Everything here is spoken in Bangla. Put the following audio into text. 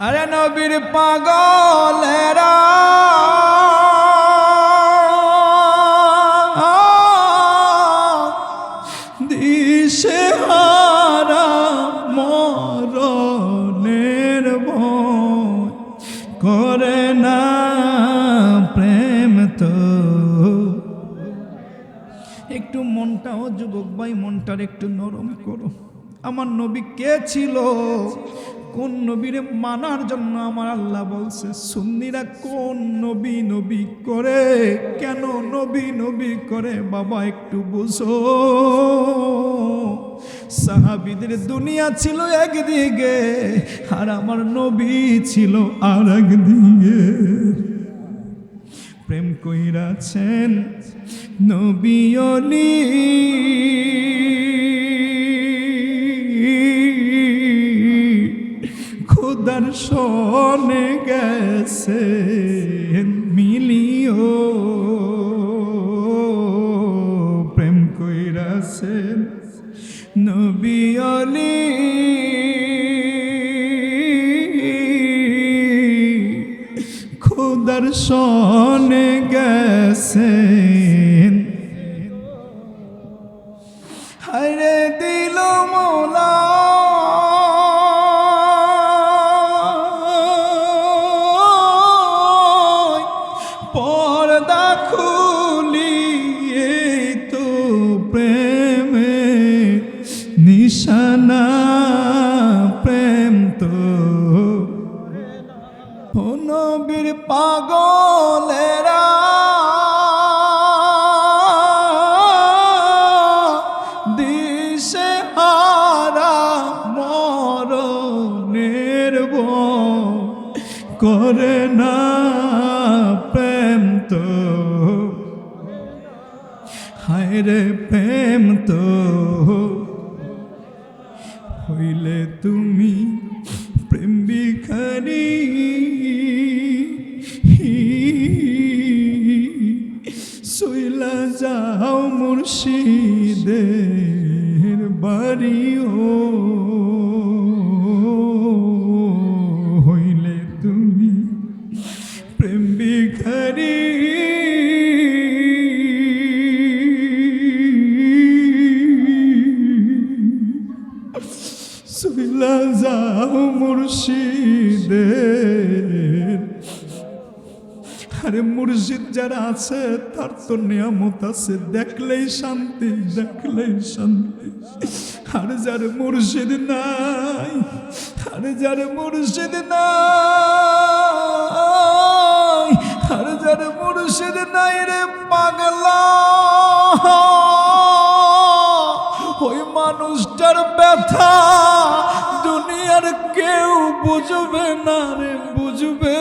আরে নবীর পাগলেরা। করে না প্রেম তো। একটু মনটাও যুবক ভাই, মনটার একটু নরম করো। আমার নবী কে ছিল? কোন নবীরে মানার জন্য আমার আল্লাহ বলছে, সুন্নিরা কোন নবী নবী করে? কেন নবী নবী করে? বাবা, একটু বুঝো। সাহাবিদের দুনিয়া ছিল একদিকে, আর আমার নবী ছিল আর একদিকে প্রেম কইরাছেন নবিয়লি খুদার সনে গেছে মিলিও। প্রেম কইরাছেন নবিয়লি খোদার সনে গেছেন খুলিয়ে তো প্রেমে নিশানা প্রেম তো নবীর পাগলেরা। দিশে হারা মরণের ভয় করে না প্রেম তো। হায় রে প্রেম তো। হইলে তুমি প্রেম বিখারি সইলা যাও মুর্শিদের বাড়িও। সইলা যাও মুর্শিদের। আরে মুর্শিদ যারা আছে, তার তো নিয়ামত আছে। দেখলেই শান্তি দেখলেই শান্তি। আর যার মুর্শিদ নাই, আর যার মুর্শিদ নাই, আর যার মুর্শিদ নাই রে পাগলা। ওই মানুষটার ব্যথা বুঝবে না রে বুঝবে।